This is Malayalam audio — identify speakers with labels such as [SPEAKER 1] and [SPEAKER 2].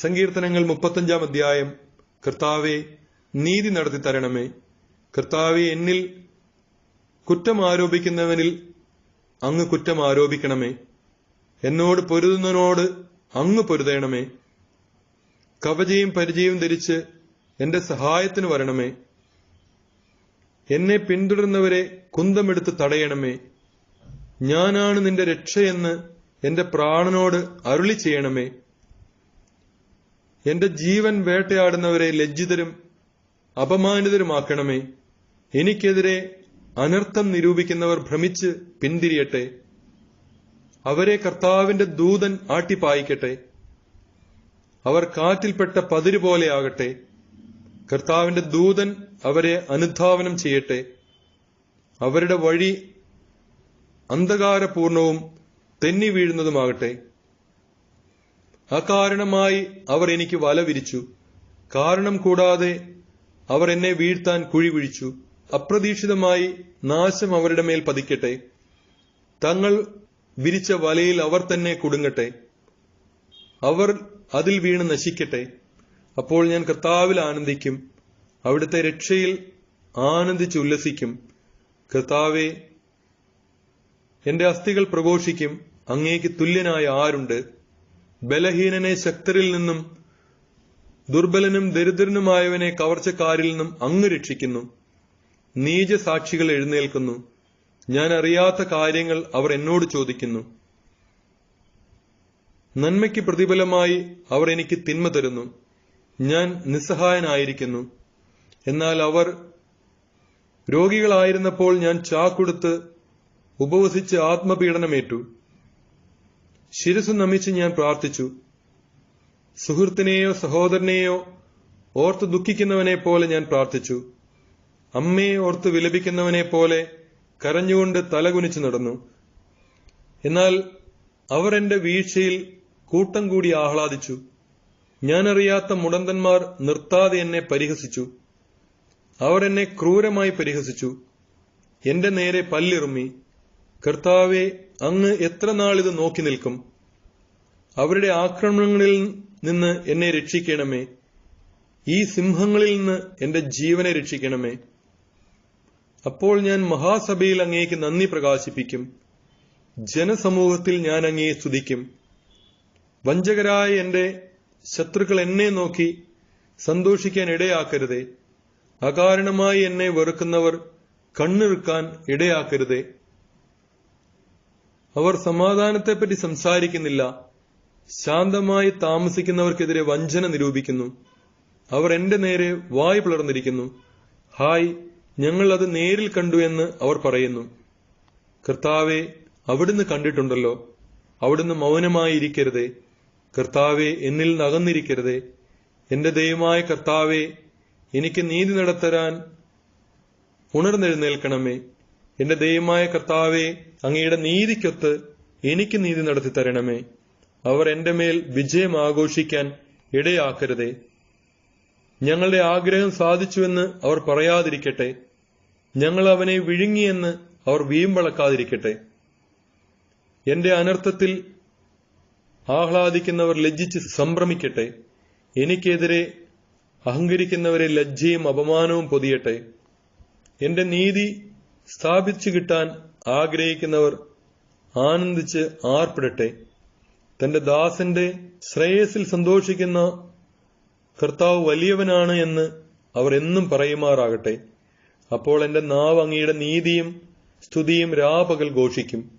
[SPEAKER 1] സങ്കീർത്തനങ്ങൾ മുപ്പത്തഞ്ചാം അധ്യായം. കർത്താവെ നീതി നടത്തി തരണമേ. കർത്താവെ എന്നിൽ കുറ്റം ആരോപിക്കുന്നവനിൽ അങ്ങ് കുറ്റം ആരോപിക്കണമേ. എന്നോട് പൊരുതുന്നതിനോട് അങ്ങ് പൊരുതേണമേ. കവചയും പരിചയവും ധരിച്ച് എന്റെ സഹായത്തിന് വരണമേ. എന്നെ പിന്തുടരുന്നവരെ കുന്തമെടുത്ത് തടയണമേ. ഞാനാണ് നിന്റെ രക്ഷയെന്ന് എന്റെ പ്രാണനോട് അരുളി ചെയ്യണമേ. എന്റെ ജീവൻ വേട്ടയാടുന്നവരെ ലജ്ജിതരും അപമാനിതരുമാക്കണമേ. എനിക്കെതിരെ അനർത്ഥം നിരൂപിക്കുന്നവർ ഭ്രമിച്ച് പിന്തിരിയട്ടെ. അവരെ കർത്താവിന്റെ ദൂതൻ ആട്ടിപ്പായിക്കട്ടെ. അവർ കാറ്റിൽപ്പെട്ട പതിര് പോലെയാകട്ടെ കർത്താവിന്റെ ദൂതൻ അവരെ അനുധാവനം ചെയ്യട്ടെ. അവരുടെ വഴി അന്ധകാരപൂർണവും തെന്നി വീഴുന്നതുമാകട്ടെ. അകാരണമായി അവർ എനിക്ക് വല വിരിച്ചു. കാരണം കൂടാതെ അവർ എന്നെ വീഴ്ത്താൻ കുഴി കുഴിച്ചു അപ്രതീക്ഷിതമായി നാശം അവരുടെ മേൽ പതിക്കട്ടെ. തങ്ങൾ വിരിച്ച വലയിൽ അവർ തന്നെ കുടുങ്ങട്ടെ. അവർ അതിൽ വീണ് നശിക്കട്ടെ. അപ്പോൾ ഞാൻ കർത്താവിൽ ആനന്ദിക്കും. അവിടുത്തെ രക്ഷയിൽ ആനന്ദിച്ച് ഉല്ലസിക്കും. കർത്താവെ എന്റെ അസ്ഥികൾ പ്രഘോഷിക്കും. അങ്ങേക്ക് തുല്യനായ ആരുണ്ട്? ബലഹീനനെ ശക്തരിൽ നിന്നും ദുർബലനും ദരിദ്രനുമായവനെ കവർച്ചക്കാരിൽ നിന്നും അങ്ങ് രക്ഷിക്കുന്നു. നീച സാക്ഷികൾ എഴുന്നേൽക്കുന്നു. ഞാൻ അറിയാത്ത കാര്യങ്ങൾ അവർ എന്നോട് ചോദിക്കുന്നു. നന്മയ്ക്ക് പ്രതിഫലമായി അവർ എനിക്ക് തിന്മ തരുന്നു. ഞാൻ നിസ്സഹായനായിരിക്കുന്നു. എന്നാൽ അവർ രോഗികളായിരുന്നപ്പോൾ ഞാൻ ചാക്കൊടുത്ത് ഉപവസിച്ച് ആത്മപീഡനമേറ്റു. ശിരസ് നമിച്ച് ഞാൻ പ്രാർത്ഥിച്ചു. സുഹൃത്തിനെയോ സഹോദരനെയോ ഓർത്ത് ദുഃഖിക്കുന്നവനെ പോലെ ഞാൻ പ്രാർത്ഥിച്ചു. അമ്മയെ ഓർത്ത് വിലപിക്കുന്നവനെ പോലെ കരഞ്ഞുകൊണ്ട് തലകുനിച്ചു നടന്നു. എന്നാൽ അവർ എന്റെ വീഴ്ചയിൽ കൂട്ടം കൂടി ആഹ്ലാദിച്ചു. ഞാനറിയാത്ത മുടന്തന്മാർ നിർത്താതെ എന്നെ പരിഹസിച്ചു. അവർ എന്നെ ക്രൂരമായി പരിഹസിച്ചു. എന്റെ നേരെ പല്ലിറുമ്മി. കർത്താവെ അങ്ങ് എത്ര നാളിത് നോക്കി നിൽക്കും? അവരുടെ ആക്രമണങ്ങളിൽ നിന്ന് എന്നെ രക്ഷിക്കണമേ. ഈ സിംഹങ്ങളിൽ നിന്ന് എന്റെ ജീവനെ രക്ഷിക്കണമേ. അപ്പോൾ ഞാൻ മഹാസഭയിൽ അങ്ങേക്ക് നന്ദി പ്രകാശിപ്പിക്കും. ജനസമൂഹത്തിൽ ഞാൻ അങ്ങയെ സ്തുതിക്കും. വഞ്ചകരായ എന്റെ ശത്രുക്കൾ എന്നെ നോക്കി സന്തോഷിക്കാൻ ഇടയാക്കരുതേ. അകാരണമായി എന്നെ വെറുക്കുന്നവർ കണ്ണിറുക്കാൻ ഇടയാക്കരുതേ. അവർ സമാധാനത്തെപ്പറ്റി സംസാരിക്കുന്നില്ല. ശാന്തമായി താമസിക്കുന്നവർക്കെതിരെ വഞ്ചന നിരൂപിക്കുന്നു. അവർ എന്റെ നേരെ വായു പിളർന്നിരിക്കുന്നു. ഹായ് ഞങ്ങൾ അത് നേരിൽ കണ്ടു എന്ന് അവർ പറയുന്നു. കർത്താവെ അവിടുന്ന് കണ്ടിട്ടുണ്ടല്ലോ. അവിടുന്ന് മൗനമായിരിക്കരുതേ. കർത്താവെ എന്നിൽ നകന്നിരിക്കരുതേ. എന്റെ ദൈവമായ കർത്താവെ എനിക്ക് നീതി നടത്തരാൻ ഉണർന്നെഴുന്നേൽക്കണമേ. എന്റെ ദൈവമായ കർത്താവെ അങ്ങയുടെ നീതിക്കൊത്ത് എനിക്ക് നീതി നടത്തി തരണമേ. അവർ എന്റെ മേൽ വിജയം ആഘോഷിക്കാൻ ഇടയാക്കരുതേ. ഞങ്ങളുടെ ആഗ്രഹം സാധിച്ചുവെന്ന് അവർ പറയാതിരിക്കട്ടെ. ഞങ്ങൾ അവനെ വിഴുങ്ങിയെന്ന് അവർ വീമ്പളക്കാതിരിക്കട്ടെ എന്റെ അനർത്ഥത്തിൽ ആഹ്ലാദിക്കുന്നവർ ലജ്ജിച്ച് സംഭ്രമിക്കട്ടെ. എനിക്കെതിരെ അഹങ്കരിക്കുന്നവരെ ലജ്ജയും അപമാനവും പൊതിയട്ടെ. എന്റെ നീതി സ്ഥാപിച്ചു കിട്ടാൻ ആഗ്രഹിക്കുന്നവർ ആനന്ദിച്ച് ആർപ്പിടട്ടെ. തന്റെ ദാസന്റെ ശ്രേയസിൽ സന്തോഷിക്കുന്ന കർത്താവ് വലിയവനാണ് എന്ന് അവർ എന്നും പറയുമാറാകട്ടെ. അപ്പോൾ എന്റെ നാവ് അങ്ങയുടെ നീതിയും സ്തുതിയും രാപകൽ ഘോഷിക്കും.